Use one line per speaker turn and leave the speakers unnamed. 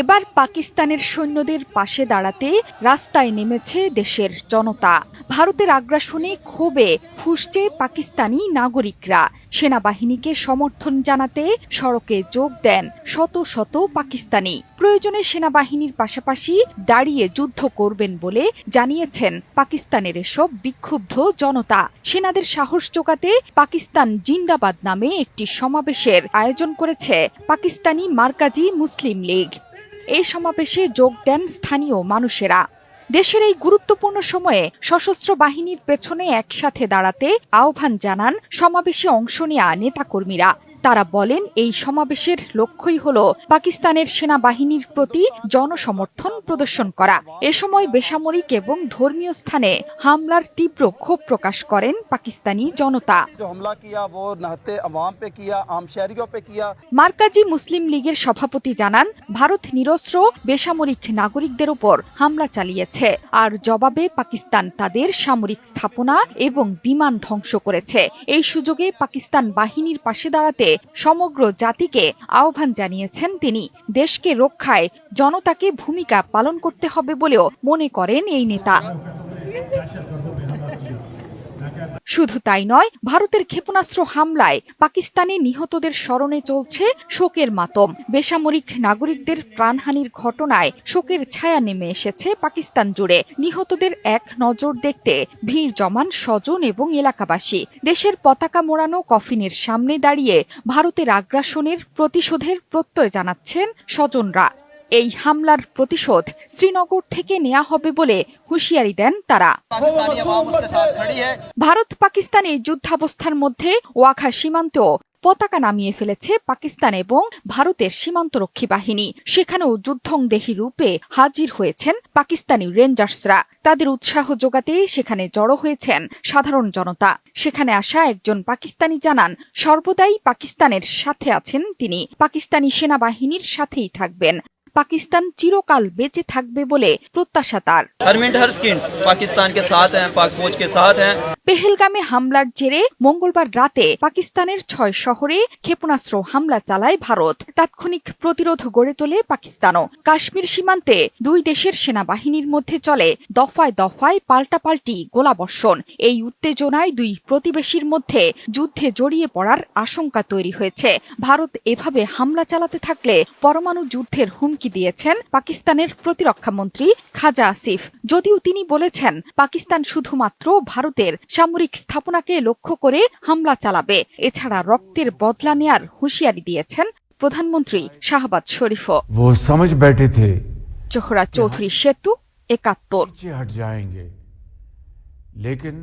এবার পাকিস্তানের সৈন্যদের পাশে দাঁড়াতে রাস্তায় নেমেছে দেশের জনতা। ভারতের আগ্রাসনে ক্ষোভে ফুসছে পাকিস্তানি নাগরিকরা। সেনাবাহিনীকে সমর্থন জানাতে সড়কে যোগ দেন শত শত পাকিস্তানি। প্রয়োজনে সেনাবাহিনীর পাশাপাশি দাঁড়িয়ে যুদ্ধ করবেন বলে জানিয়েছেন পাকিস্তানের এসব বিক্ষুব্ধ জনতা। সেনাদের সাহস জোগাতে পাকিস্তান জিন্দাবাদ নামে একটি সমাবেশের আয়োজন করেছে পাকিস্তানি মার্কাজি মুসলিম লীগ। এই সমাবেশে যোগ দেন স্থানীয় মানুষেরা। দেশের এই গুরুত্বপূর্ণ সময়ে সশস্ত্র বাহিনীর পেছনে একসাথে দাঁড়াতে আহ্বান জানান সমাবেশে অংশ নেয়া নেতাকর্মীরা। তারা বলেন এই সমাবেশের লক্ষ্যই হল পাকিস্তানের সেনাবাহিনীর প্রতি জনসমর্থন প্রদর্শন করা। এ সময় বেসামরিক এবং ধর্মীয় স্থানে হামলার তীব্র ক্ষোভ প্রকাশ করেন পাকিস্তানি জনতা। মার্কাজি মুসলিম লীগের সভাপতি জানান ভারত নিরস্ত্র বেসামরিক নাগরিকদের ওপর হামলা চালিয়েছে। আর জবাবে পাকিস্তান তাদের সামরিক স্থাপনা এবং বিমান ধ্বংস করেছে। এই সুযোগে পাকিস্তান বাহিনীর পাশে দাঁড়াতে সমগ্র জাতিকে আহ্বান জানিয়েছেন তিনি। দেশকে রক্ষায় জনতাকে ভূমিকা পালন করতে হবে বলেও মনে করেন এই নেতা। শুধু তাই নয়, ভারতের ক্ষেপণাস্ত্র হামলায় পাকিস্তানে নিহতদের স্মরণে চলছে শোকের মাতম। বেসামরিক নাগরিকদের প্রাণহানির ঘটনায় শোকের ছায়া নেমে এসেছে পাকিস্তান জুড়ে। নিহতদের এক নজর দেখতে ভিড় জমান স্বজন এবং এলাকাবাসী। দেশের পতাকা মোড়ানো কফিনের সামনে দাঁড়িয়ে ভারতের আগ্রাসনের প্রতিশোধের প্রত্যয় জানাচ্ছেন স্বজনরা। এই হামলার প্রতিশোধ শ্রীনগর থেকে নেওয়া হবে বলে হুঁশিয়ারি দেন তারা। ভারত পাকিস্তানি যুদ্ধাবস্থার মধ্যে ওয়াখা সীমান্তেও পতাকা নামিয়ে ফেলেছে পাকিস্তান এবং ভারতের সীমান্তরক্ষী বাহিনী। সেখানেও যুদ্ধংদেহী রূপে হাজির হয়েছেন পাকিস্তানি রেঞ্জার্সরা। তাদের উৎসাহ যোগাতে সেখানে জড়ো হয়েছেন সাধারণ জনতা। সেখানে আসা একজন পাকিস্তানি জানান সর্বদাই পাকিস্তানের সাথে আছেন তিনি। পাকিস্তানি সেনাবাহিনীর সাথেই থাকবেন। পাকিস্তান চিরকাল বেঁচে থাকবে বলে প্রত্যাশা তার। পেহেলগামে হামলার জেরে মঙ্গলবার রাতে পাকিস্তানের ছয় শহরে ক্ষেপণাস্ত্র হামলা চালায় ভারত। তাৎক্ষণিক প্রতিরোধ গড়ে তোলে পাকিস্তানও। কাশ্মীর সীমান্তে দুই দেশের সেনাবাহিনীর মধ্যে চলে দফায় দফায় পাল্টাপাল্টি গোলাবর্ষণ। এই উত্তেজনায় দুই প্রতিবেশীর মধ্যে যুদ্ধে জড়িয়ে পড়ার আশঙ্কা তৈরি হয়েছে। ভারত এভাবে হামলা চালাতে থাকলে পরমাণু যুদ্ধের হুমকি হুমকি দিয়েছেন পাকিস্তানের প্রতিরক্ষামন্ত্রী খাজা আসিফ। যদিও তিনি বলেছেন পাকিস্তান শুধুমাত্র ভারতের সামরিক স্থাপনাকে লক্ষ্য করে হামলা চালাবে। এছাড়া রক্তের বদলা নেয়ার হুঁশিয়ারি দিয়েছেন প্রধানমন্ত্রী শাহবাজ
শরীফ
চোহরা চৌধুরী সেতু একাত্তর।
লেকিন